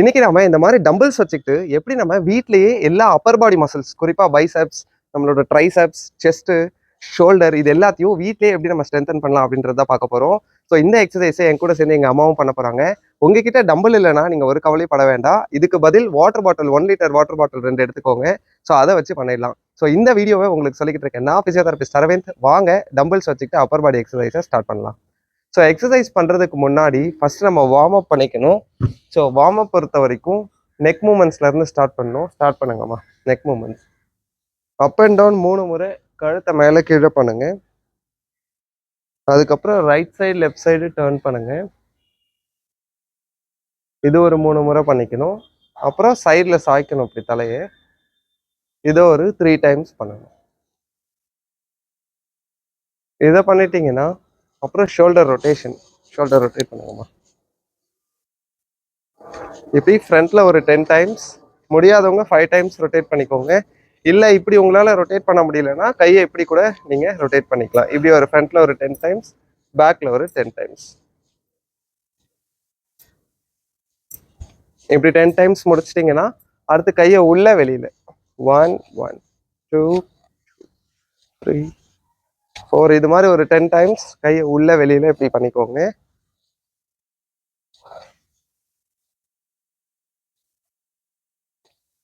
இன்னைக்கு நம்ம இந்த மாதிரி டம்பிள்ஸ் வச்சுக்கிட்டு எப்படி நம்ம வீட்லயே எல்லா அப்பர் பாடி மசில்ஸ் குறிப்பா பைசெப்ஸ் நம்மளோட ட்ரைசெப்ஸ் செஸ்ட் ஷோல்டர் இது எல்லாத்தையும் வீட்லயே எப்படி நம்ம ஸ்ட்ரென்தன் பண்ணலாம் அப்படின்றத பார்க்க போறோம். ஸோ இந்த எக்ஸசைஸை என் கூட சேர்ந்து எங்க அம்மாவும் பண்ண போறாங்க. உங்ககிட்ட டம்பிள் இல்லைன்னா நீங்க ஒரு கவலையும் பட வேண்டாம். இதுக்கு பதில் water bottle one litre water bottle ரெண்டு எடுத்துக்கோங்க. ஸோ அதை வச்சு பண்ணிடலாம். ஸோ இந்த வீடியோவை உங்களுக்கு சொல்லிக்கிட்டு இருக்கேன். நான் பிசியோதெரபிஸ்ட் அரவிந்த். வாங்க டம்பிள்ஸ் வச்சுக்கிட்டு அப்பர் பாடி எக்ஸசைஸை ஸ்டார்ட் பண்ணலாம். ஸோ எக்ஸசைஸ் பண்ணுறதுக்கு முன்னாடி ஃபர்ஸ்ட் நம்ம வார்ம் அப் பண்ணிக்கணும். ஸோ வார்ம் அப் பொறுத்த வரைக்கும் நெக் மூமெண்ட்ஸ்லேருந்து ஸ்டார்ட் பண்ணணும். Start பண்ணுங்கம்மா. Neck movements up and down மூணு முறை கழுத்தை மேலே கீழே பண்ணுங்க. அதுக்கப்புறம் right side left side turn பண்ணுங்க. இது ஒரு மூணு முறை பண்ணிக்கணும். அப்புறம் சைடில் சாய்க்கணும் இப்படி தலையை. இதை ஒரு த்ரீ டைம்ஸ் பண்ணணும். இதை பண்ணிட்டீங்கன்னா அப்புறம் ஷோல்டர் ரொட்டேஷன் ஷோல்டர் ரொட்டேட் பண்ணுங்கம்மா. இப்படி ஃப்ரண்ட்ல ஒரு டென் டைம்ஸ் முடியாதவங்க ஃபைவ் டைம்ஸ் ரொட்டேட் பண்ணிக்கோங்க. இல்லை இப்படி உங்களால் ரொட்டேட் பண்ண முடியலன்னா கையை இப்படி கூட நீங்கள் ரொட்டேட் பண்ணிக்கலாம். இப்படி ஒரு ஃப்ரண்ட்ல ஒரு டென் டைம்ஸ் பேக்ல ஒரு டென் டைம்ஸ் இப்படி டென் டைம்ஸ் முடிச்சிட்டிங்கன்னா அடுத்து கையை உள்ள வெளியில. One one two three four இது மாதிரி ஒரு டென் டைம்ஸ் கையை உள்ளே வெளியில் இப்படி பண்ணிக்கோங்க.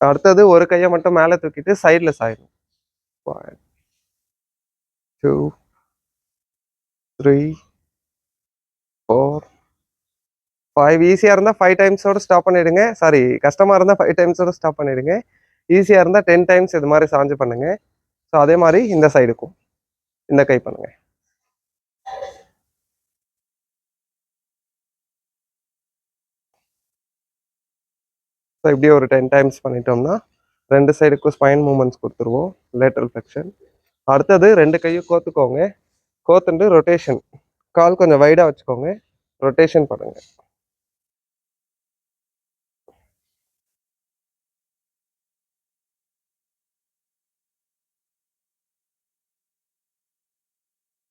அடுத்தது ஒரு கையை மட்டும் மேலே தூக்கிட்டு சைடில் சாயிடும். One two three four five ஈஸியாக இருந்தால் ஃபைவ் டைம்ஸோட ஸ்டாப் பண்ணிவிடுங்க சாரி கஷ்டமாக இருந்தால் ஃபைவ் டைம்ஸோட ஸ்டாப் பண்ணிவிடுங்க ஈஸியாக இருந்தால் டென் டைம்ஸ் இது மாதிரி சாஞ்சு பண்ணுங்கள் ஸோ அதே மாதிரி இந்த சைடுக்கும் இந்த கை பண்ணுங்க. ஸோ இப்படி ஒரு டென் டைம்ஸ் பண்ணிட்டோம்னா ரெண்டு சைடுக்கும் ஸ்பைன் மூமெண்ட்ஸ் கொடுத்துருவோம் லேட்டரல் ஃப்ளெக்ஷன் அடுத்தது ரெண்டு கையும் கோத்துக்கோங்க. கோத்துண்டு ரொட்டேஷன் கால் கொஞ்சம் வைடாக வச்சுக்கோங்க. ரொட்டேஷன் பண்ணுங்கள்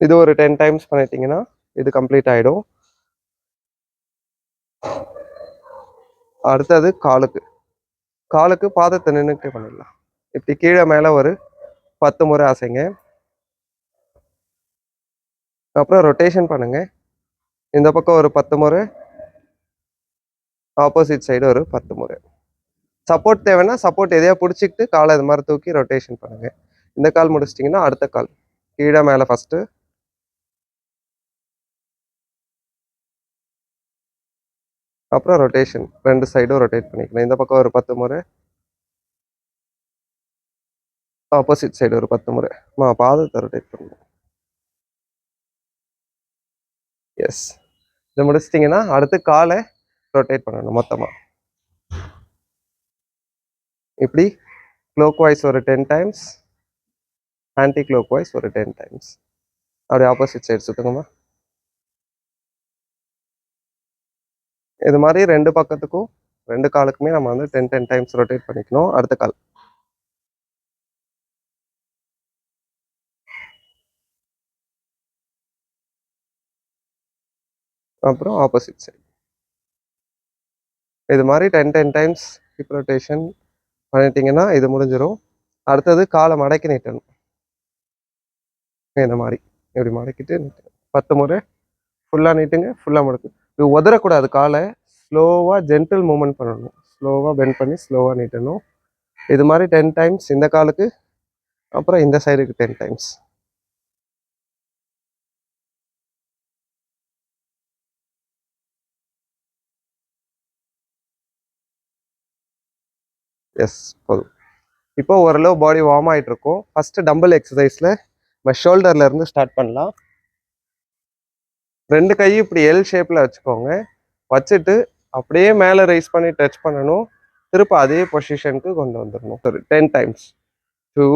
இது ஒரு டென் டைம்ஸ் பண்ணிட்டீங்கன்னா இது கம்ப்ளீட் ஆகிடும் அடுத்தது காலுக்கு. காலுக்கு பாதத்தை நின்றுட்டு பண்ணிடலாம். இப்படி கீழே மேலே ஒரு பத்து முறை அசைங்க. அப்புறம் ரொட்டேஷன் பண்ணுங்க. இந்த பக்கம் ஒரு பத்து முறை ஆப்போசிட் சைடு ஒரு பத்து முறை. சப்போர்ட் தேவைன்னா சப்போர்ட் எதையா பிடிச்சிக்கிட்டு காலை இது மாதிரி தூக்கி ரொட்டேஷன் பண்ணுங்கள் இந்த கால் முடிச்சிட்டிங்கன்னா அடுத்த கால். கீழே மேலே ஃபஸ்ட்டு அப்புறம் ரொட்டேஷன் ரெண்டு சைடும் ரொட்டேட் பண்ணிக்கணும். இந்த பக்கம் ஒரு பத்து முறை ஆப்போசிட் சைடு ஒரு பத்து முறை. மா பாதத்தை ரொட்டேட் பண்ணணும். எஸ் இதை முடிச்சிட்டிங்கன்னா அடுத்து காலை ரொட்டேட் பண்ணணும் மொத்தமாக இப்படி க்ளோக் வாய்ஸ் ஒரு ten times anti clock wise ஒரு டென் டைம்ஸ் அப்படி ஆப்போசிட் சைடு சுற்றுங்கம்மா இது மாதிரி ரெண்டு பக்கத்துக்கும் ரெண்டு காலுக்குமே நம்ம வந்து டென் டென் டைம்ஸ் ரொட்டேட் பண்ணிக்கணும். அடுத்த கால். அப்புறம் ஆப்போசிட் சைடு இது மாதிரி ten ten times hip rotation பண்ணிட்டீங்கன்னா இது முடிஞ்சிடும் அடுத்தது காலை மடக்கி நீட்டணும். இந்த மாதிரி. இப்படி மடக்கிட்டு பத்து முறை ஃபுல்லாக நீட்டுங்க ஃபுல்லாக மடக்கு. இது உதறக்கூடாது. காலை ஸ்லோவாக ஜென்டில் மூமெண்ட் பண்ணணும். ஸ்லோவாக பெண்ட் பண்ணி ஸ்லோவாக நீட்டணும். இது மாதிரி டென் டைம்ஸ் இந்த காலுக்கு அப்புறம் இந்த சைடுக்கு டென் டைம்ஸ் எஸ் போதும். இப்போ ஓரளவு பாடி வார்ம் ஆகிட்டு இருக்கும் ஃபஸ்ட்டு டம்பிள் எக்ஸசைஸில் நம்ம ஷோல்டர்ல இருந்து ஸ்டார்ட் பண்ணலாம். ரெண்டு கையும் இப்படி எல் ஷேப்பில் வச்சுக்கோங்க. வச்சுட்டு அப்படியே மேலே ரைஸ் பண்ணி டச் பண்ணணும். திரும்ப அதே பொசிஷனுக்கு கொண்டு வந்துடணும் சரி டென் டைம்ஸ் டூ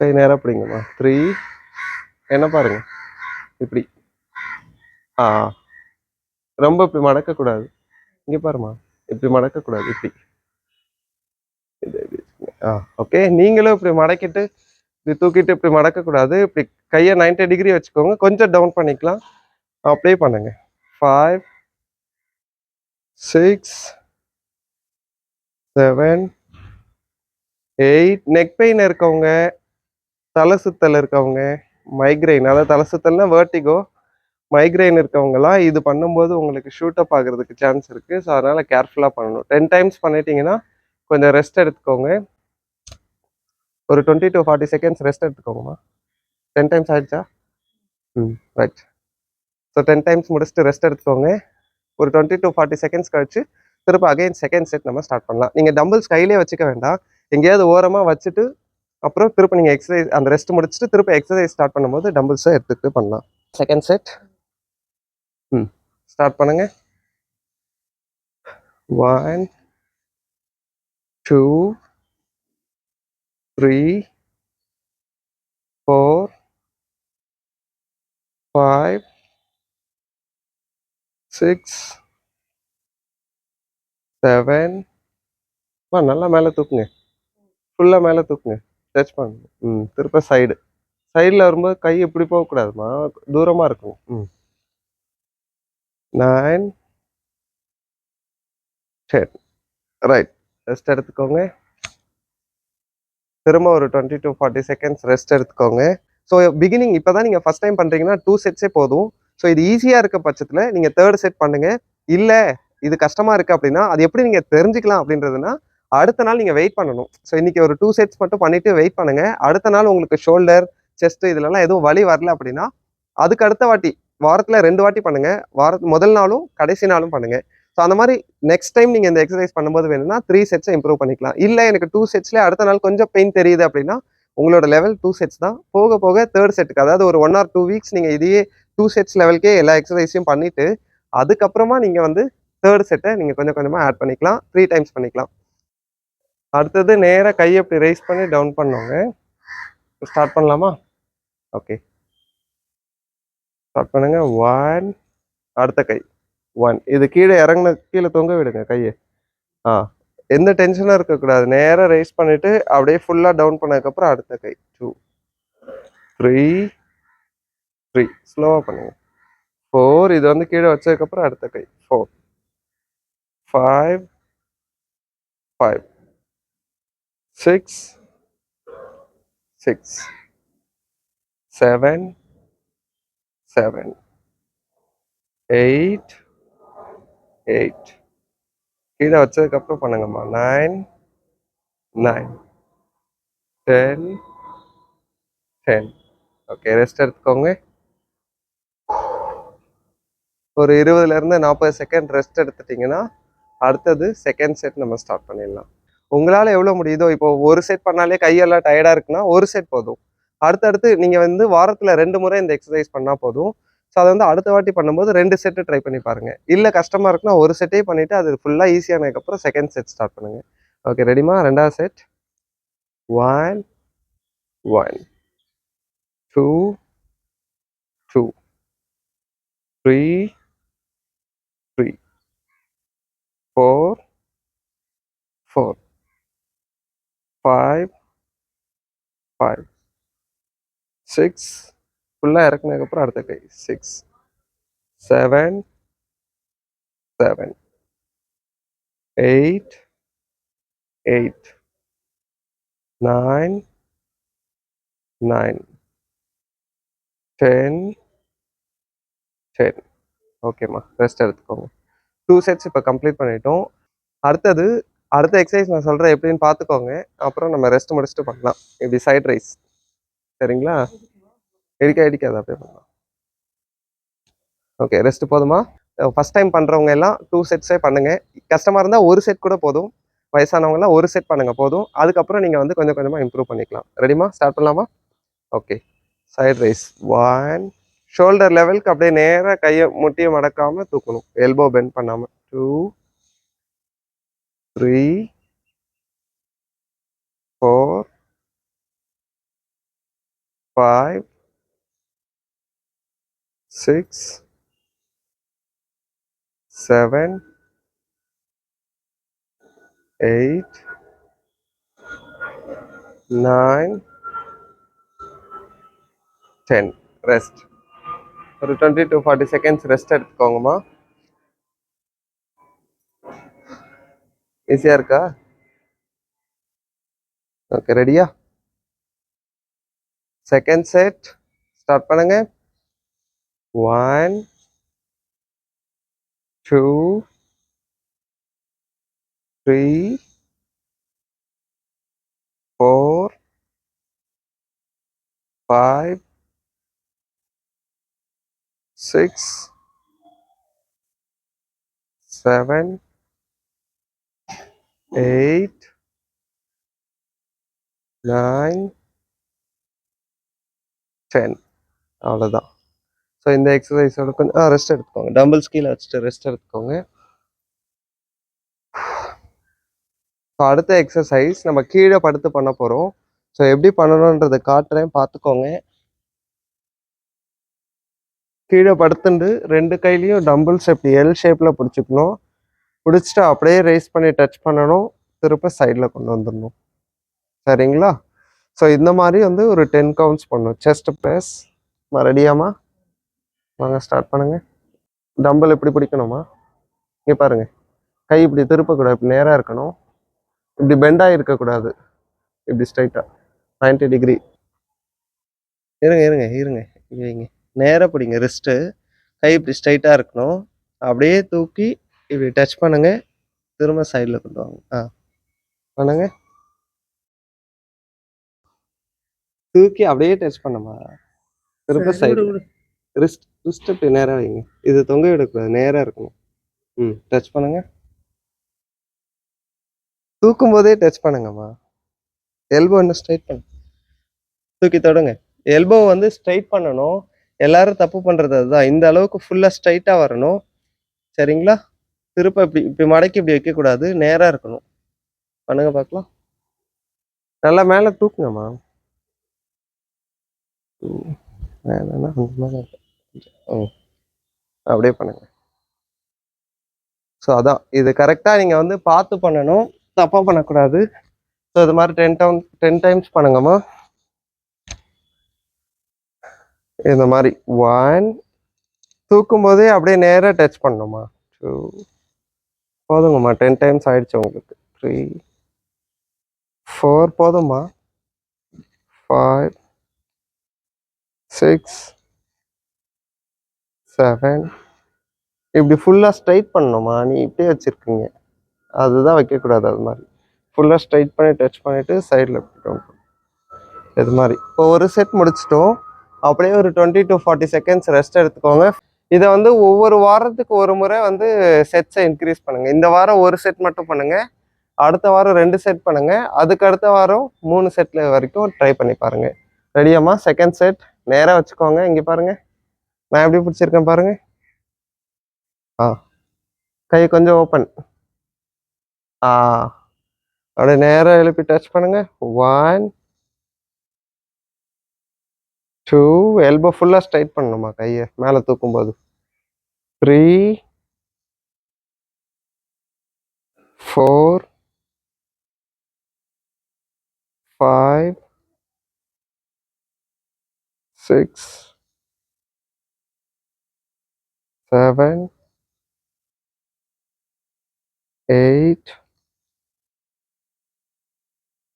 கை நேரம் அப்படிங்கம்மா த்ரீ என்ன பாருங்க. இப்படி. ஆ. ரொம்ப இப்படி மடக்கக்கூடாது. இங்கே பாருமா இப்படி மடக்கக்கூடாது. இப்படி. ஆ ஓகே நீங்களும் இப்படி மடக்கிட்டு இப்படி தூக்கிட்டு இப்படி மடக்கக்கூடாது. இப்படி கையை 90 டிகிரி வச்சுக்கோங்க. கொஞ்சம் டவுன் பண்ணிக்கலாம். அப்படியே பண்ணுங்க. Five six seven eight neck pain இருக்கவங்க தலை சுத்தல் இருக்கவங்க மைக்ரைன் அதாவது தலை சுத்தல்னா வேர்ட்டிகோ மைக்ரைன் இருக்கவங்கலாம் இது பண்ணும்போது உங்களுக்கு ஷூட்டப் ஆகிறதுக்கு சான்ஸ் இருக்குது ஸோ அதனால் கேர்ஃபுல்லாக பண்ணணும். டென் டைம்ஸ் பண்ணிட்டீங்கன்னா கொஞ்சம் ரெஸ்ட் எடுத்துக்கோங்க. ஒரு twenty to forty seconds rest எடுத்துக்கோங்கம்மா. Ten times ஆயிடுச்சா? ம் ரைட் ஸோ டென் டைம்ஸ் முடிச்சுட்டு ரெஸ்ட் எடுத்துக்கோங்க. ஒரு டுவெண்ட்டி டு ஃபார்ட்டி செகண்ட்ஸ் கழிச்சு திருப்ப அகைன் செகண்ட் செட் நம்ம ஸ்டார்ட் பண்ணலாம். நீங்கள் டம்பிள்ஸ் கையிலே வச்சுக்க வேண்டாம். எங்கேயாவது ஓரமாக வச்சுட்டு அப்புறம் திருப்ப நீங்கள் எக்ஸசைஸ் அந்த ரெஸ்ட் முடிச்சுட்டு திருப்ப எக்ஸசைஸ் ஸ்டார்ட் பண்ணும்போது டம்பிள்ஸை எடுத்துக்கிட்டு பண்ணலாம். செகண்ட் செட் ம் ஸ்டார்ட் பண்ணுங்க. One two three four five six seven நல்லா மேலே தூக்குங்க. ஃபுல்லாக மேலே தூக்குங்க. டச் பண்ணுங்க. ம் திருப்ப சைடு சைடில் வரும்போது கை இப்படி போகக்கூடாதுமா. தூரமாக இருக்கும் ம். நைன் டென் ரைட் ரெஸ்ட் எடுத்துக்கோங்க. திரும்ப ஒரு twenty to forty seconds rest எடுத்துக்கோங்க. ஸோ பிகினிங் இப்போ தான் நீங்கள் ஃபஸ்ட் டைம் பண்ணுறீங்கன்னா டூ செட்ஸே போதும். ஸோ இது ஈஸியாக இருக்க பட்சத்தில் நீங்கள் தேர்ட் செட் பண்ணுங்கள் இல்லை இது கஷ்டமாக இருக்குது அப்படின்னா அது எப்படி நீங்கள் தெரிஞ்சுக்கலாம் அப்படின்றதுனா அடுத்த நாள் நீங்கள் வெயிட் பண்ணணும். ஸோ இன்றைக்கி ஒரு டூ செட்ஸ் மட்டும் பண்ணிவிட்டு வெயிட் பண்ணுங்கள் அடுத்த நாள் உங்களுக்கு ஷோல்டர் செஸ்ட் இதுலலாம் எதுவும் வலி வரல அப்படின்னா அதுக்கு அடுத்த வாட்டி வாரத்தில் ரெண்டு வாட்டி பண்ணுங்கள் வார முதல் நாளும் கடைசி நாளும் பண்ணுங்கள் ஸோ அந்த மாதிரி நெக்ஸ்ட் டைம் நீங்கள் இந்த எக்ஸசைஸ் பண்ணும்போது வேணும்னா த்ரீ செட்ஸை இம்ப்ரூவ் பண்ணிக்கலாம். இல்லை எனக்கு டூ செட்ஸ்லேயே அடுத்த நாள் கொஞ்சம் பெயின் தெரியுது அப்படின்னா உங்களோட லெவல் டூ செட்ஸ் தான். போக போக தேர்ட் செட்டுக்கு அதாவது ஒரு ஒன் ஆர் டூ வீக்ஸ் நீங்கள் இதையே டூ செட்ஸ் லெவல்க்கே எல்லா எக்ஸசைஸையும் பண்ணிட்டு அதுக்கப்புறமா நீங்கள் வந்து தேர்ட் செட்டை நீங்கள் கொஞ்சம் கொஞ்சமாக ஆட் பண்ணிக்கலாம். த்ரீ டைம்ஸ் பண்ணிக்கலாம். அடுத்தது நேராக கையை அப்படி ரைஸ் பண்ணி டவுன் பண்ணுவாங்க ஸ்டார்ட் பண்ணலாமா? ஓகே ஸ்டார்ட் பண்ணுங்க. ஒன் அடுத்த கை. ஒன் இது கீழே இறங்குன கீழே தொங்க விடுங்க கையை. ஆ. எந்த டென்ஷனும் இருக்கக்கூடாது. நேராக ரைஸ் பண்ணிவிட்டு அப்படியே ஃபுல்லாக டவுன் பண்ணதுக்கப்புறம் அடுத்த கை. டூ த்ரீ த்ரீ ஸ்லோவாக பண்ணுங்க. ஃபோர் இது வந்து கீழே வச்சதுக்கப்புறம் அடுத்த கை. Four five five six six seven seven eight eight கீழே வச்சதுக்கப்புறம் பண்ணுங்கம்மா. Nine nine ten ten okay rest எடுத்துக்கோங்க. ஒரு இருபதுலேருந்து நாற்பது செகண்ட் ரெஸ்ட் எடுத்துட்டிங்கன்னா அடுத்தது செகண்ட் செட் நம்ம ஸ்டார்ட் பண்ணிடலாம். உங்களால் எவ்வளோ முடியுதோ இப்போ ஒரு செட் பண்ணாலே கையெல்லாம் டயர்டாக இருக்குன்னா ஒரு செட் போதும். அடுத்தடுத்து நீங்கள் வந்து வாரத்தில் ரெண்டு முறை இந்த எக்ஸசைஸ் பண்ணால் போதும். ஸோ அதை வந்து அடுத்த வாட்டி பண்ணும்போது ரெண்டு செட்டு ட்ரை பண்ணி பாருங்க. இல்லை கஷ்டமாக இருக்குன்னா ஒரு செட்டே பண்ணிவிட்டு அது ஃபுல்லாக ஈஸியானதுக்கப்புறம் செகண்ட் செட் ஸ்டார்ட் பண்ணுங்க. ஓகே ரெடிமா ரெண்டாவது set one one two two three three four four five five six ஃபுல்லாக இறக்குனதுக்கப்புறம் அடுத்த கை. Six seven seven eight eight nine nine ten ten ஓகேம்மா ரெஸ்ட் எடுத்துக்கோங்க. டூ செட்ஸ் இப்போ கம்ப்ளீட் பண்ணிட்டோம். அடுத்தது அடுத்த எக்ஸசைஸ் நான் சொல்கிறேன் எப்படின்னு பார்த்துக்கோங்க. அப்புறம் நம்ம ரெஸ்ட் முடிச்சுட்டு பண்ணலாம். இப்படி சைட் ரைஸ் சரிங்களா? இடிக்க இடிக்காது அப்படியே பண்ணலாம் ஓகே ரெஸ்ட் போதுமா? ஃபஸ்ட் டைம் பண்ணுறவங்க எல்லாம் டூ செட்ஸே பண்ணுங்கள் கஷ்டமாக இருந்தால் ஒரு செட் கூட போதும். வயசானவங்கலாம் ஒரு செட் பண்ணுங்கள் போதும். அதுக்கப்புறம் நீங்கள் வந்து கொஞ்சம் கொஞ்சமாக இம்ப்ரூவ் பண்ணிக்கலாம். ரெடிமா ஸ்டார்ட் பண்ணலாமா? Okay side raise one shoulder லெவலுக்கு அப்படியே நேராக கையை முட்டியை மடக்காமல் தூக்கணும். எல்போ பெண்ட் பண்ணாமல் two three four five six seven eight nine ten rest ஒரு twenty to forty seconds rest எடுத்துக்கோங்கம்மா ஈஸியா இருக்கா ஓகே ரெடியா செகண்ட் செட் ஸ்டார்ட் பண்ணுங்க one two three four five six seven eight nine ten அவ்வளோதான் so இந்த எக்ஸசைஸோட கொஞ்சம் ரெஸ்ட் எடுத்துக்கோங்க. டம்பிள்ஸ் கீழே வச்சுட்டு ரெஸ்ட் எடுத்துக்கோங்க. ஸோ அடுத்த எக்ஸசைஸ் நம்ம கீழே படுத்து பண்ண போகிறோம் ஸோ எப்படி பண்ணணுன்றதை காட்டுறேன். பார்த்துக்கோங்க. கீழே படுத்துண்டு ரெண்டு கையிலையும் டம்பிள்ஸ் எப்படி எல் ஷேப்பில் பிடிச்சிக்கணும். பிடிச்சிட்டு அப்படியே ரைஸ் பண்ணி டச் பண்ணணும். திருப்ப சைடில் கொண்டு வந்துடணும். சரிங்களா? ஸோ இந்த மாதிரி வந்து ஒரு டென் கவுண்ட்ஸ் பண்ணும் செஸ்ட் ப்ரெஸ் மறுபடியாமா வாங்க ஸ்டார்ட் பண்ணுங்க. டம்பிள் எப்படி பிடிக்கணுமா? இங்கே பாருங்க. கை இப்படி திருப்பக்கூடாது இப்படி நேராக இருக்கணும். இப்படி பெண்டாக இருக்கக்கூடாது. இப்படி ஸ்ட்ரைட்டாக 90 டிகிரி இருங்க இருங்க இருங்க. இங்க நேராக பிடிங்க ரிஸ்ட்டு கை இப்படி ஸ்ட்ரைட்டாக இருக்கணும். அப்படியே தூக்கி இப்படி டச் பண்ணுங்க. திரும்ப சைடில் கொண்டு வாங்க. ஆ. பண்ணுங்க. தூக்கி அப்படியே டச் பண்ணுமா? திரும்ப சைடு ரிஸ்ட் ரிஸ்ட் இப்படி நேராக வைங்க. இது தொங்க விடக்கூடாது நேராக இருக்கணும். ம் டச் பண்ணுங்க. தூக்கும் போதே டச் பண்ணுங்கம்மா. எல்போ இன்னும் ஸ்ட்ரைட் பண்ணு. தூக்கி தொடுங்க. எல்போ வந்து ஸ்ட்ரைட் பண்ணணும். எல்லாரும் தப்பு பண்ணுறது அதுதான். இந்த அளவுக்கு ஃபுல்லாக ஸ்ட்ரைட்டாக வரணும். சரிங்களா? திருப்ப இப்படி இப்படி மடக்கி இப்படி வைக்கக்கூடாது. நேராக இருக்கணும். பண்ணுங்க பார்க்கலாம். நல்லா மேலே தூக்குங்கம்மா. ம், அந்த மேல ம். அப்படியே பண்ணுங்க. ஸோ அதான். இது கரெக்டாக நீங்கள் வந்து பார்த்து பண்ணணும். தப்பாக பண்ணக்கூடாது. ஸோ இது மாதிரி டென் டவுன் டென் டைம்ஸ் பண்ணுங்கம்மா. இந்த மாதிரி. ஒன் தூக்கும் போதே அப்படியே நேராக டச் பண்ணணுமா டூ போதுங்கம்மா. டென் டைம்ஸ் ஆயிடுச்சு உங்களுக்கு. த்ரீ ஃபோர் போதும்மா. ஃபைவ் சிக்ஸ் செவன் இப்படி ஃபுல்லாக ஸ்ட்ரைட் பண்ணணுமா? நீ இப்படியே வச்சுருக்கீங்க. அதுதான் வைக்கக்கூடாது அது மாதிரி. ஃபுல்லாக ஸ்ட்ரைட் பண்ணி டச் பண்ணிவிட்டு சைடில் இது மாதிரி. இப்போ ஒரு செட் முடிச்சிட்டோம். அப்படியே ஒரு twenty to forty seconds rest எடுத்துக்கோங்க. இதை வந்து ஒவ்வொரு வாரத்துக்கு ஒரு முறை வந்து செட்ஸை இன்க்ரீஸ் பண்ணுங்கள் இந்த வாரம் ஒரு செட் மட்டும் பண்ணுங்கள் அடுத்த வாரம் ரெண்டு செட் பண்ணுங்கள் அதுக்கு அடுத்த வாரம் மூணு செட்டில் வரைக்கும் ட்ரை பண்ணி பாருங்கள் ரெடியாம்மா செகண்ட் செட் நேராக வச்சுக்கோங்க. இங்கே பாருங்கள் நான் எப்படி பிடிச்சிருக்கேன் பாருங்க. ஆ கை கொஞ்சம் ஓப்பன் ஆ அப்படியே நேராக எழுப்பி டச் பண்ணுங்க. ஒன் டூ எல்போ ஃபுல்லாக ஸ்ட்ரைட் பண்ணணுமா கையை? மேலே தூக்கும்போது. Three four five six seven eight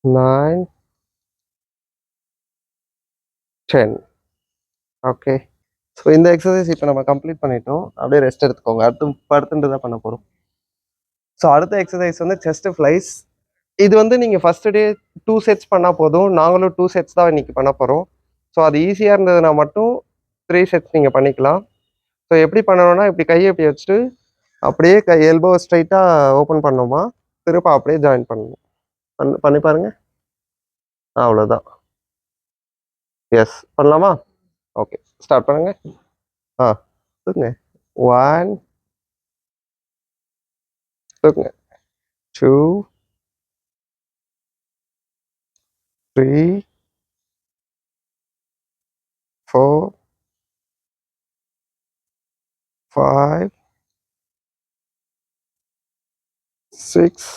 nine ten okay so இந்த எக்ஸசைஸ் இப்போ நம்ம கம்ப்ளீட் பண்ணிட்டோம். அப்படியே ரெஸ்ட் எடுத்துக்கோங்க. அடுத்து படுத்துட்டு தான் பண்ண போகிறோம் ஸோ அடுத்த எக்ஸசைஸ் வந்து செஸ்ட் ஃப்ளைஸ் இது வந்து நீங்கள் ஃபர்ஸ்ட் டே டூ செட்ஸ் பண்ணால் போதும். நாங்களும் டூ செட்ஸ் தான் இன்றைக்கி பண்ண போகிறோம் ஸோ அது ஈஸியாக இருந்ததுன்னா மட்டும் த்ரீ செட்ஸ் நீங்கள் பண்ணிக்கலாம். ஸோ எப்படி பண்ணணும்னா இப்படி கையை இப்படி வச்சுட்டு அப்படியே கை எல்போ ஸ்ட்ரைட்டாக ஓப்பன் பண்ணோமா திருப்ப அப்படியே ஜாயின் பண்ணணும். பண் பண்ணி பாருங்க. அவ்வளோதான் எஸ் பண்ணலாமா? ஓகே ஸ்டார்ட் பண்ணுங்க. ஆ தூக்குங்க. ஒன் தூக்குங்க. Two three four five six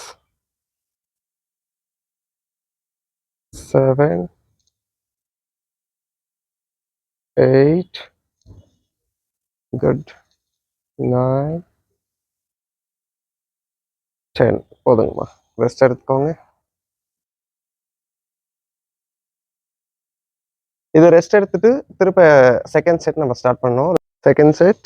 seven, eight, good, nine, ten. போதுங்கம்மா. ரெஸ்ட் எடுத்துக்கோங்க. இது ரெஸ்ட் எடுத்துட்டு திருப்ப செகண்ட் செட் நம்ம ஸ்டார்ட் பண்ணோம். Second set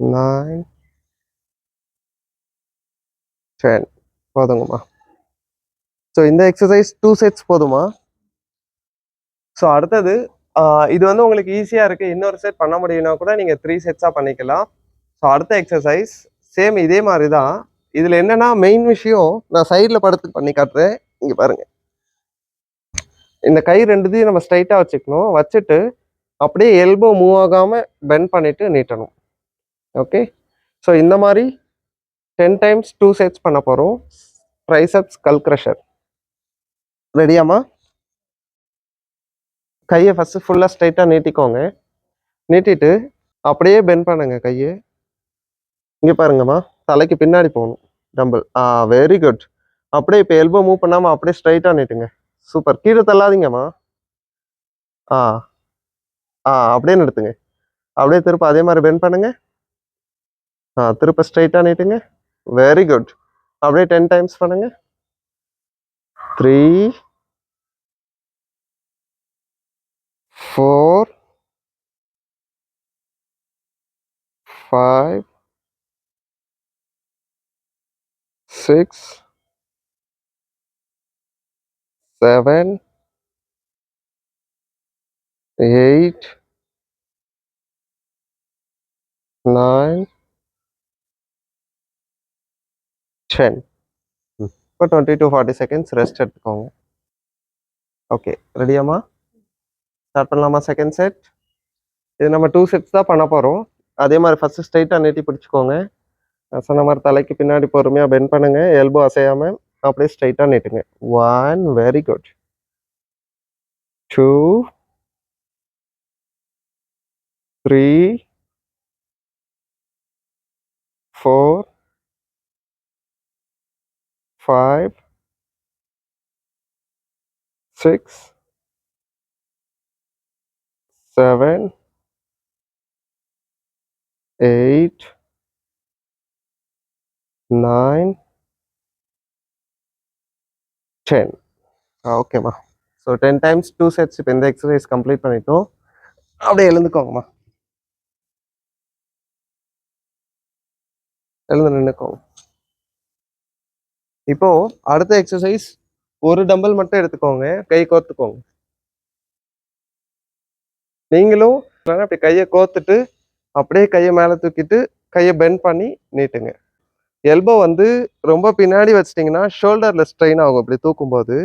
nine, ten. போதுங்கம்மா. ஸோ இந்த எக்ஸசைஸ் டூ செட்ஸ் போதுமா? ஸோ அடுத்தது இது வந்து உங்களுக்கு ஈஸியாக இருக்குது இன்னொரு செட் பண்ண முடியும்னா கூட நீங்கள் த்ரீ செட்ஸாக பண்ணிக்கலாம். ஸோ அடுத்த எக்ஸசைஸ் சேம் இதே மாதிரி தான் இதில் என்னென்னா மெயின் விஷயம் நான் சைடில் படுத்து பண்ணி காட்டுறேன். இங்கே பாருங்கள் இந்த கை ரெண்டுத்தையும் நம்ம ஸ்ட்ரைட்டாக வச்சுக்கணும். வச்சுட்டு அப்படியே எல்போ மூவ் ஆகாமல் பெண்ட் பண்ணிவிட்டு நீட்டணும். ஓகே ஸோ இந்த மாதிரி டென் டைம்ஸ் டூ செட்ஸ் பண்ண போகிறோம் ட்ரைசப்ஸ் கல் க்ரஷர் ரெடியாமா கையை ஃபஸ்ட்டு ஃபுல்லாக ஸ்ட்ரைட்டாக நீட்டிக்கோங்க. நீட்டிட்டு அப்படியே பெண்ட் பண்ணுங்க கையை. இங்கே பாருங்கம்மா தலைக்கு பின்னாடி போகணும். டம்பிள் ஆ வெரி குட் அப்படியே இப்போ எல்போ மூவ் பண்ணாமல் அப்படியே ஸ்ட்ரைட்டாக நீட்டுங்க. சூப்பர் கீழே தள்ளாதீங்கம்மா ஆ. ஆ அப்படியே நிறுத்துங்க. அப்படியே திருப்ப அதே மாதிரி பெண்ட் பண்ணுங்கள் ஆ திருப்ப ஸ்ட்ரைட்டாக நீட்டுங்க வெரி குட் அப்படியே டென் டைம்ஸ் பண்ணுங்க three four five six seven, eight, nine, ten. இப்போ twenty to forty seconds rest எடுத்துக்கோங்க. ஓகே ரெடியாம்மா ஸ்டார்ட் பண்ணலாமா செகண்ட் செட் இது நம்ம டூ செட்ஸ் தான் பண்ண போகிறோம் அதே மாதிரி ஃபஸ்ட்டு ஸ்ட்ரைட்டாக நீட்டி பிடிச்சிக்கோங்க. நான் சொன்ன மாதிரி தலைக்கு பின்னாடி பொறுமையாக பெண்ட் பண்ணுங்க. எல்போ அசையாமல் அப்படியே ஸ்ட்ரைட்டாக நீட்டுங்க. One very good two three four five six seven eight nine ten ஓகேம்மா so ten times two sets இப்போ இந்த எக்ஸசைஸ் கம்ப்ளீட் பண்ணிட்டோம் அப்படியே எழுந்துக்கோங்கம்மா எழுந்து நின்றுக்கோங்க இப்போ அடுத்த எக்ஸசைஸ் ஒரு டம்பல் மட்டும் எடுத்துக்கோங்க கை கோத்துக்கோங்க நீங்களும் அப்படி கையை கோத்துட்டு அப்படியே கையை மேலே தூக்கிட்டு கையை பெண்ட் பண்ணி நீட்டுங்க. எல்போ வந்து ரொம்ப பின்னாடி வச்சிட்டிங்கன்னா ஷோல்டரில் ஸ்ட்ரெயின் ஆகும். அப்படி தூக்கும்போது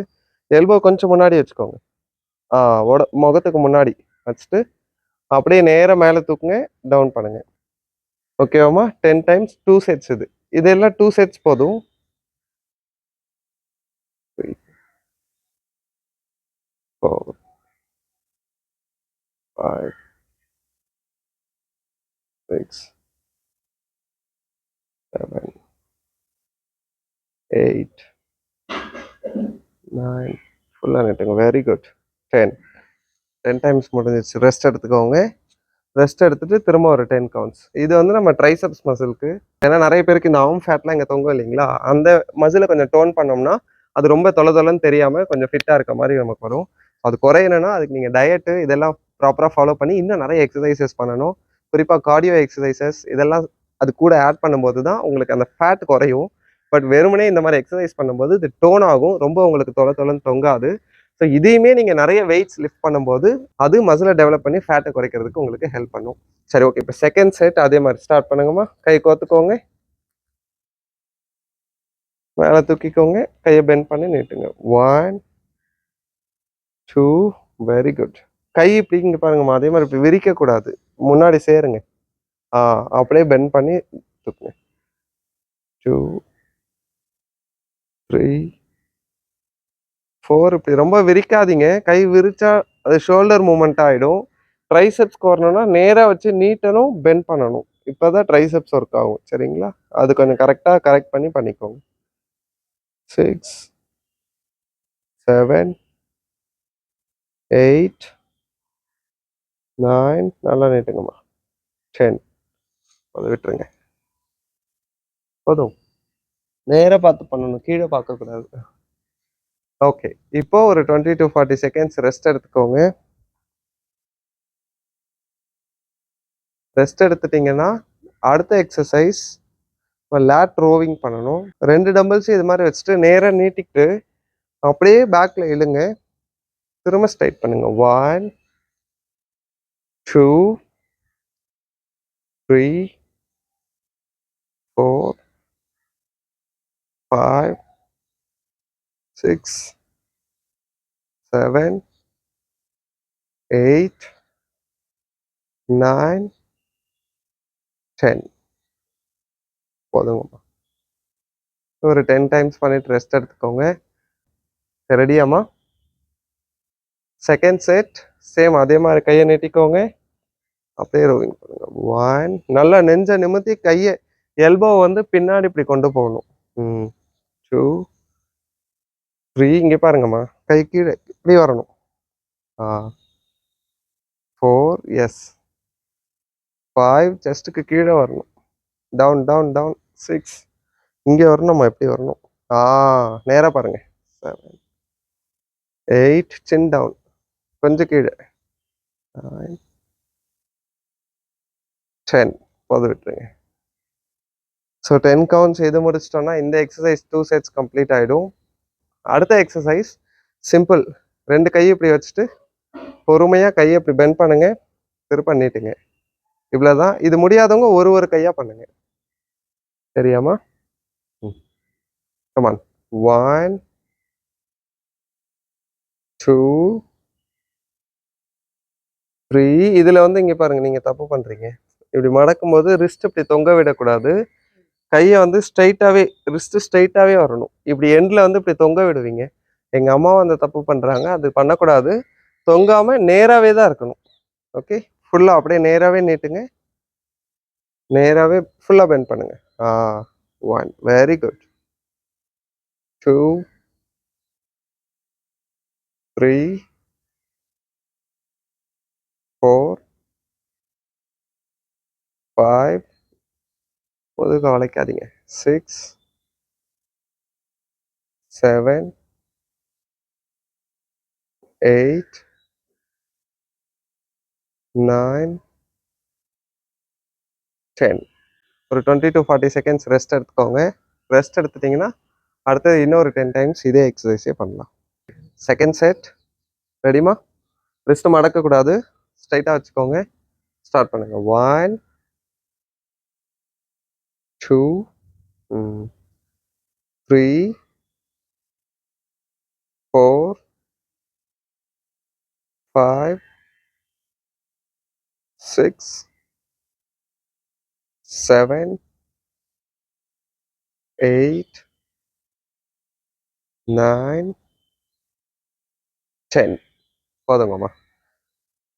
எல்போ கொஞ்சம் முன்னாடி வச்சுக்கோங்க. ஆ உட முகத்துக்கு முன்னாடி வச்சுட்டு அப்படியே நேராக மேலே தூக்குங்க டவுன் பண்ணுங்க. ஓகேவாம்மா டென் டைம்ஸ் டூ செட்ஸ் இது. இதெல்லாம் டூ செட்ஸ் போதும். Four, five, six, seven, eight, nine. ஃபுல்லாக நட்டுங்க. Very good ten ten times முடிஞ்சிச்சு ரெஸ்ட் எடுத்துக்கோங்க. ரெஸ்ட் எடுத்துட்டு திரும்ப ஒரு டென் கவுண்ட்ஸ் இது வந்து நம்ம ட்ரைசப்ஸ் மசிலுக்கு ஏன்னா நிறைய பேருக்கு இந்த ஆம் ஃபேட்லாம் இங்கே தொங்கும் இல்லைங்களா? அந்த மசிலை கொஞ்சம் டோன் பண்ணோம்னா அது ரொம்ப தொலை தொலைன்னு தெரியாமல் கொஞ்சம் ஃபிட்டாக இருக்க மாதிரி நமக்கு வரும். அது குறையணும்னா அதுக்கு நீங்கள் டயட்டு இதெல்லாம் ப்ராப்பராக ஃபாலோ பண்ணி இன்னும் நிறைய எக்ஸசைசஸ் பண்ணணும். குறிப்பாக கார்டியோ எக்ஸசைசஸ் இதெல்லாம் அது கூட ஆட் பண்ணும்போது தான் உங்களுக்கு அந்த ஃபேட் குறையும். பட் வெறுமனே இந்த மாதிரி எக்ஸசைஸ் பண்ணும்போது இது டோன் ஆகும். ரொம்ப உங்களுக்கு தொலை தொலைன்னு தொங்காது. ஸோ இதையுமே நீங்கள் நிறைய வெயிட்ஸ் லிஃப்ட் பண்ணும்போது அது மசிலை டெவலப் பண்ணி ஃபேட்டை குறைக்கிறதுக்கு உங்களுக்கு ஹெல்ப் பண்ணும். சரி ஓகே இப்போ செகண்ட் செட் அதே மாதிரி ஸ்டார்ட் பண்ணுங்கம்மா. கை கோத்துக்கோங்க. மேலே தூக்கிக்கோங்க. கையை பெண்ட் பண்ணி நீட்டுங்க. ஒன் டூ வெரி குட் கை இப்படி இங்கே பாருங்கம்மா அதே மாதிரி இப்படி விரிக்கக்கூடாது. முன்னாடி சேருங்க. ஆ அப்படியே பெண்ட் பண்ணி தூக்குங்க டூ த்ரீ ஃபோர் இப்படி ரொம்ப விரிக்காதீங்க. கை விரிச்சா அது ஷோல்டர் மூமெண்ட் ஆகிடும் ட்ரைசெப்ஸ் வரணும்னா நேராக வச்சு நீட்டணும் பெண்ட் பண்ணணும். இப்போ தான் ட்ரைசெப்ஸ் ஒர்க் ஆகும். சரிங்களா? அது கொஞ்சம் கரெக்டாக கரெக்ட் பண்ணி பண்ணிக்கோங்க. சிக்ஸ் செவன் எயிட் நைன் நல்லா நீட்டுங்கம்மா. டென் அதை விட்டுருங்க. போதும். நேராக பார்த்து பண்ணணும். கீழே பார்க்கக்கூடாது ஓகே இப்போ ஒரு twenty to forty seconds rest எடுத்துக்கோங்க. ரெஸ்ட் எடுத்துட்டிங்கன்னா அடுத்த எக்ஸசைஸ் லேட் ரோவிங் பண்ணணும். ரெண்டு டம்பிள்ஸ் இது மாதிரி வச்சுட்டு நேராக நீட்டிக்கிட்டு அப்படியே பேக்கில் இழுங்க. திரும்ப ஸ்ட்ரைட் பண்ணுங்க. One two three four five six seven eight nine ten போதுங்கம்மா. ஒரு டென் டைம்ஸ் பண்ணிட்டு ரெஸ்ட் எடுத்துக்கோங்க. ரெடியாம்மா? செகண்ட் செட் சேம் அதே மாதிரி கையை நீட்டிக்கோங்க. அப்படியே ரோவிங் பண்ணுங்க. ஒன் நல்லா நெஞ்ச நிமித்தி கையை எல்போ வந்து பின்னாடி இப்படி கொண்டு போகணும். ம் டூ த்ரீ இங்கே பாருங்கம்மா. கை கீழே இப்படி வரணும். ஆ ஃபோர் எஸ் ஃபைவ் ஜஸ்ட்டுக்கு கீழே வரணும். டவுன் டவுன் டவுன் சிக்ஸ் இங்கே வரணும்மா எப்படி வரணும். ஆ நேராக பாருங்கள் செவன் எயிட் சின் டவுன் கொஞ்சம் கீழே. டென் போது விட்டுருங்க. ஸோ டென் கவுண்ட் செய்து முடிச்சிட்டோம்னா இந்த எக்ஸசைஸ் டூ செட்ஸ் கம்ப்ளீட் ஆகிடும் அடுத்த எக்ஸசைஸ் சிம்பிள் ரெண்டு கையை இப்படி வச்சுட்டு பொறுமையாக கையை இப்படி பெண்ட் பண்ணுங்க. திருப்ப நீட்டுங்க. இவ்வளோதான் இது முடியாதவங்க ஒரு ஒரு கையாக பண்ணுங்க. சரியாமா ம். கமான் ஒன் டூ ஃப்ரீ இதில் வந்து இங்கே பாருங்கள் நீங்கள் தப்பு பண்ணுறீங்க இப்படி மடக்கும் போது ரிஸ்ட் இப்படி தொங்க விடக்கூடாது. கையை வந்து ஸ்ட்ரைட்டாகவே ரிஸ்ட் ஸ்ட்ரைட்டாகவே வரணும். இப்படி எண்டில் வந்து இப்படி தொங்க விடுவீங்க. எங்கள் அம்மாவும் அந்த தப்பு பண்ணுறாங்க அது பண்ணக்கூடாது. தொங்காமல் நேராகவே தான் இருக்கணும். ஓகே ஃபுல்லாக அப்படியே நேராகவே நீட்டுங்க. நேராகவே ஃபுல்லாக பெண்ட் பண்ணுங்கள் ஆ one very good two three four five பொது கவலைக்காதீங்க. Six seven eight nine ten ஒரு twenty to forty seconds rest எடுத்துக்கோங்க. ரெஸ்ட் எடுத்துட்டிங்கன்னா அடுத்தது இன்னொரு டென் டைம்ஸ் இதே எக்ஸசைஸே பண்ணலாம். செகண்ட் செட் ரெடிமா ரிஸ்ட் மடக்கக்கூடாது. ஸ்ட்ரைட்டாக வச்சுக்கோங்க ஸ்டார்ட் பண்ணுங்க one two three four five six seven eight nine ten போதுங்கம்மா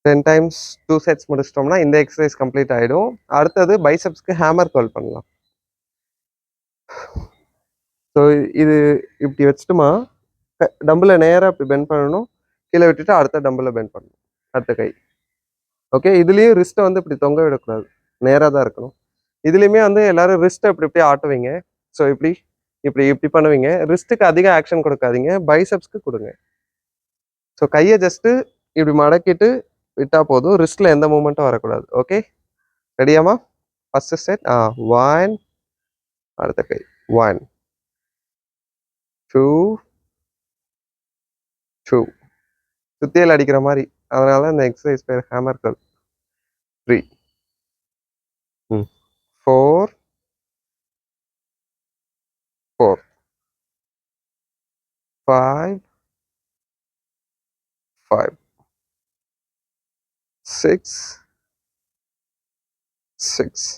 ten times two sets முடிச்சிட்டோம்னா இந்த எக்ஸசைஸ் கம்ப்ளீட் ஆகிடும் அடுத்தது பைசப்ஸ்க்கு ஹேமர் கால் பண்ணலாம். ஸோ இது இப்படி வச்சுட்டுமா டம்பிளை நேராக இப்படி பெண்ட் பண்ணணும். கீழே விட்டுட்டு அடுத்த டம்பிளை பெண்ட் பண்ணணும். அடுத்த கை. ஓகே இதுலேயும் ரிஸ்ட்டை வந்து இப்படி தொங்க விடக்கூடாது. நேராக தான் இருக்கணும். இதுலேயுமே வந்து எல்லாரும் ரிஸ்ட்டை இப்படி இப்படி ஆட்டுவீங்க. ஸோ இப்படி இப்படி இப்படி பண்ணுவீங்க. ரிஸ்ட்டுக்கு அதிக ஆக்ஷன் கொடுக்காதீங்க. பைசப்ஸ்க்கு கொடுங்க. ஸோ கையை ஜஸ்ட்டு இப்படி மடக்கிட்டு விட்டால் போதும். ரிஸ்ட்டில் எந்த மூமெண்ட்டும் வரக்கூடாது. ஓகே ரெடியாமா ஃபர்ஸ்ட் செட் ஆ ஒன் அடுத்த கை. ஒன் டூ டூ சுத்தியல் அடிக்கிற மாதிரி. அதனால இந்த எக்ஸசைஸ் பேர் ஹேமர் கல் த்ரீ ம். Four four five five six six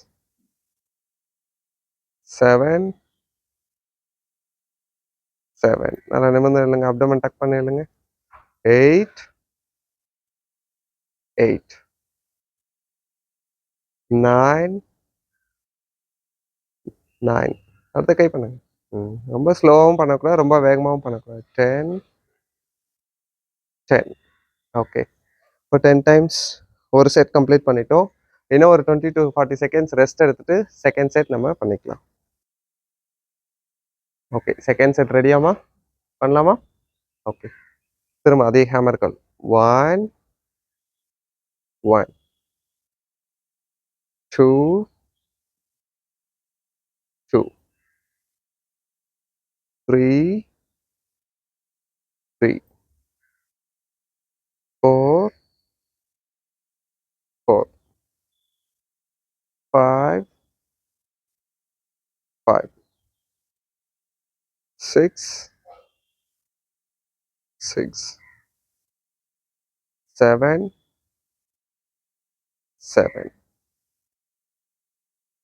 seven seven நல்லா நிமிர்ந்து இல்லைங்க அப்டமன் டக் பண்ணி இல்லைங்க எயிட் எயிட் நைன் நைன் அடுத்த கை பண்ணுங்க. ம் ரொம்ப ஸ்லோவாகவும் பண்ணக்கூடாது ரொம்ப வேகமாகவும் பண்ணக்கூடாது. டென் டென் ஓகே இப்போ டென் டைம்ஸ் ஒரு செட் கம்ப்ளீட் பண்ணிட்டோம். இன்னும் ஒரு twenty to forty seconds rest எடுத்துட்டு செகண்ட் செட் நம்ம பண்ணிக்கலாம். ஓகே செகண்ட் செட் ரெடியாமா பண்ணலாமா? ஓகே திரும்ப அதே hammer curl one one two two three three four four five, five, six, six, seven, seven,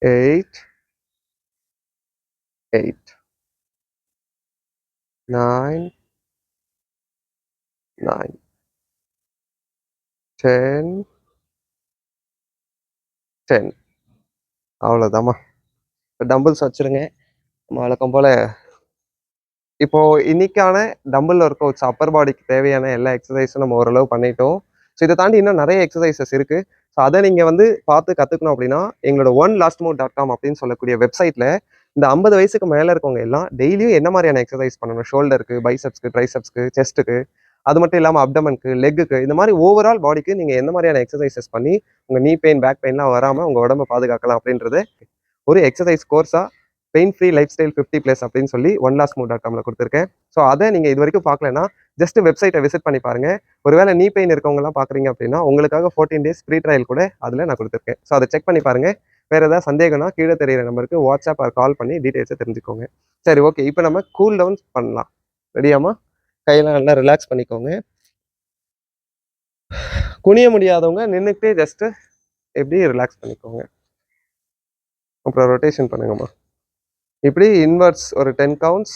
eight, eight, nine, nine, ten, ten. அவ்வளோதாம்மா இப்போ dumbbells வச்சுருங்க. நம்ம வழக்கம் போல் இப்போது இன்னைக்கான டம்பிள் ஒர்க் அவுட்ஸ் அப்பர் பாடிக்கு தேவையான எல்லா எக்ஸசைஸும் நம்ம ஓரளவு பண்ணிட்டோம். ஸோ இதை தாண்டி இன்னும் நிறைய எக்ஸசைசஸ் இருக்குது ஸோ அதை நீங்கள் வந்து பார்த்து கற்றுக்கணும் அப்படின்னா எங்களோட one last mode dot com அப்படின்னு சொல்லக்கூடிய வெப்சைட்டில் இந்த ஐம்பது வயசுக்கு மேலே இருக்கவங்க எல்லாம் டெய்லியும் என்ன மாதிரியான எக்ஸசைஸ் பண்ணணும்? ஷோல்டருக்கு பைசப்ஸ்க்கு ட்ரைசப்ஸ்க்கு செஸ்ட்டுக்கு அது மட்டும் இல்லாமல் அப்டமனுக்கு லெக்குக்கு இந்த மாதிரி ஓவரால் பாடிக்கு நீங்கள் எந்த மாதிரியான எக்ஸசைசஸ் பண்ணி உங்கள் நீ பெயின் பேக் பெயின்லாம் வராமல் உங்கள் உடம்ப பாதுகாக்கலாம் அப்படின்றது ஒரு exercise கோர்ஸாக pain free lifestyle fifty plus அப்படின்னு சொல்லி ஒன் லாஸ் மூட் டாட் காமில் கொடுத்துருக்கேன். ஸோ அதை நீங்கள் இது வரைக்கும் பார்க்கலன்னா ஜஸ்ட் வெப்சைட்டை விசிட் பண்ணி பாருங்க. ஒருவேளை நீ பெயின் இருக்கவங்கலாம் பார்க்குறீங்க அப்படின்னா உங்களுக்காக ஃபோர்டீன் டேஸ் ஃப்ரீ ட்ரையல் கூட அதில் நான் கொடுத்துருக்கேன். ஸோ அதை செக் பண்ணி பாருங்க. வேறு ஏதாவது சந்தேகம்னா கீழே தெரியிற நம்பருக்கு வாட்ஸ்அப் கால் பண்ணி டீட்டெயில்ஸை தெரிஞ்சுக்கோங்க. சரி ஓகே இப்போ நம்ம கூல் டவுன் பண்ணலாம். ரெடியாமா கையெல்லாம் நல்லா ரிலாக்ஸ் பண்ணிக்கோங்க. குனிய முடியாதவங்க நின்றுக்கிட்டே ஜஸ்ட்டு எப்படி ரிலாக்ஸ் பண்ணிக்கோங்க. அப்புறம் ரொட்டேஷன் பண்ணுங்கம்மா. இப்படி இன்வர்ட்ஸ் ஒரு டென் கவுண்ட்ஸ்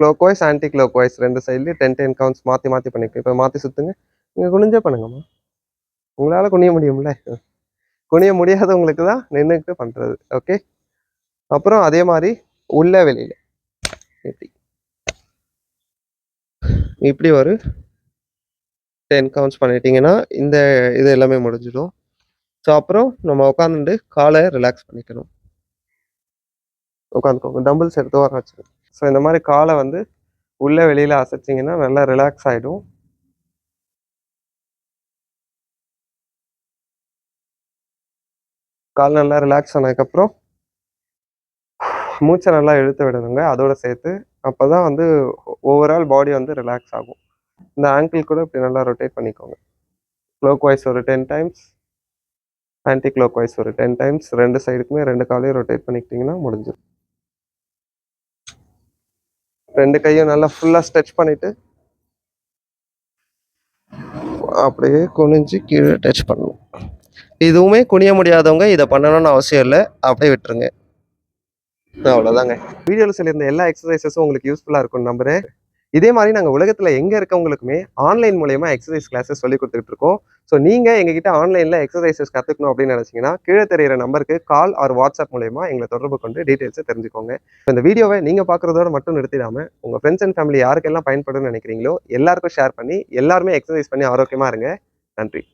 க்ளோக்வைஸ் ஆன்டி க்ளோக்வைஸ் ரெண்டு சைட்லேயும் டென் டென் கவுண்ட்ஸ் மாற்றி மாற்றி பண்ணிக்கோ இப்போ மாற்றி சுற்றுங்க நீங்கள் குனிஞ்சே பண்ணுங்கம்மா. உங்களால் குனிய முடியும்ல. குனிய முடியாதவங்களுக்கு தான் நின்றுக்கிட்டு பண்ணுறது ஓகே அப்புறம் அதே மாதிரி உள்ள வெளியில். இப்படி இப்படி ஒரு டென் கவுண்ட்ஸ் பண்ணிட்டீங்கன்னா இந்த இது எல்லாமே முடிஞ்சிடும். ஸோ அப்புறம் நம்ம உட்காந்துட்டு காலை ரிலாக்ஸ் பண்ணிக்கணும். உட்காந்துக்கோங்க. டம்பிள்ஸ் எடுத்து வர வச்சுருங்க ஸோ இந்த மாதிரி காலை வந்து உள்ளே வெளியில் அசைச்சிங்கன்னா நல்லா ரிலாக்ஸ் ஆகிடும் கால் நல்லா ரிலாக்ஸ் ஆனதுக்கப்புறம் மூச்சை நல்லா இழுத்து விடணுங்க. அதோட சேர்த்து அப்போ தான் வந்து ஓவரால் பாடி வந்து ரிலாக்ஸ் ஆகும். இந்த ஆங்கிள் கூட இப்படி நல்லா ரொட்டேட் பண்ணிக்கோங்க. க்ளோக் வைஸ் ஒரு ten times anti cloak wise ஒரு டென் டைம்ஸ் ரெண்டு சைடுக்குமே ரெண்டு காலையும் ரொட்டேட் பண்ணிக்கிட்டிங்கன்னா முடிஞ்சிடும் ரெண்டு கையும் நல்லா ஃபுல்லாக ஸ்ட்ரெச் பண்ணிவிட்டு அப்படியே குனிஞ்சு கீழே டச் பண்ணணும். இதுவுமே குனிய முடியாதவங்க இதை பண்ணணும்னு அவசியம் இல்லை. அப்படியே விட்டுருங்க. அவ்வளோதாங்க வீடியோவில் சொல்லியிருந்த எல்லா எக்ஸசைசஸும் உங்களுக்கு யூஸ்ஃபுல்லாக இருக்கும் நம்புறேன். இதே மாதிரி நாங்கள் உலகத்தில் எங்கே இருக்கவங்களுக்குமே ஆன்லைன் மூலயமா எக்ஸசைஸ் கிளாஸஸ் சொல்லி கொடுத்துட்டு இருக்கோம். ஸோ நீங்கள் எங்ககிட்ட ஆன்லைனில் எக்ஸசைசஸ் கற்றுக்கணும் அப்படின்னு நினச்சிங்கன்னா கீழே தெரியிற நம்பருக்கு கால் ஆர் வாட்ஸ்அப் மூலயமா எங்களை தொடர்பு கொண்டு டீட்டெயில்ஸை தெரிஞ்சுக்கோங்க. இந்த வீடியோவை நீங்கள் பார்க்குறதோட மட்டும் நிறுத்திடாமல் உங்கள் ஃப்ரெண்ட்ஸ் அண்ட் ஃபேமிலி யாருக்கெல்லாம் பயன்படும்னு நினைக்கிறீங்களோ எல்லாருக்கும் ஷேர் பண்ணி எல்லாருமே எக்ஸசைஸ் பண்ணி ஆரோக்கியமாக இருங்க. நன்றி.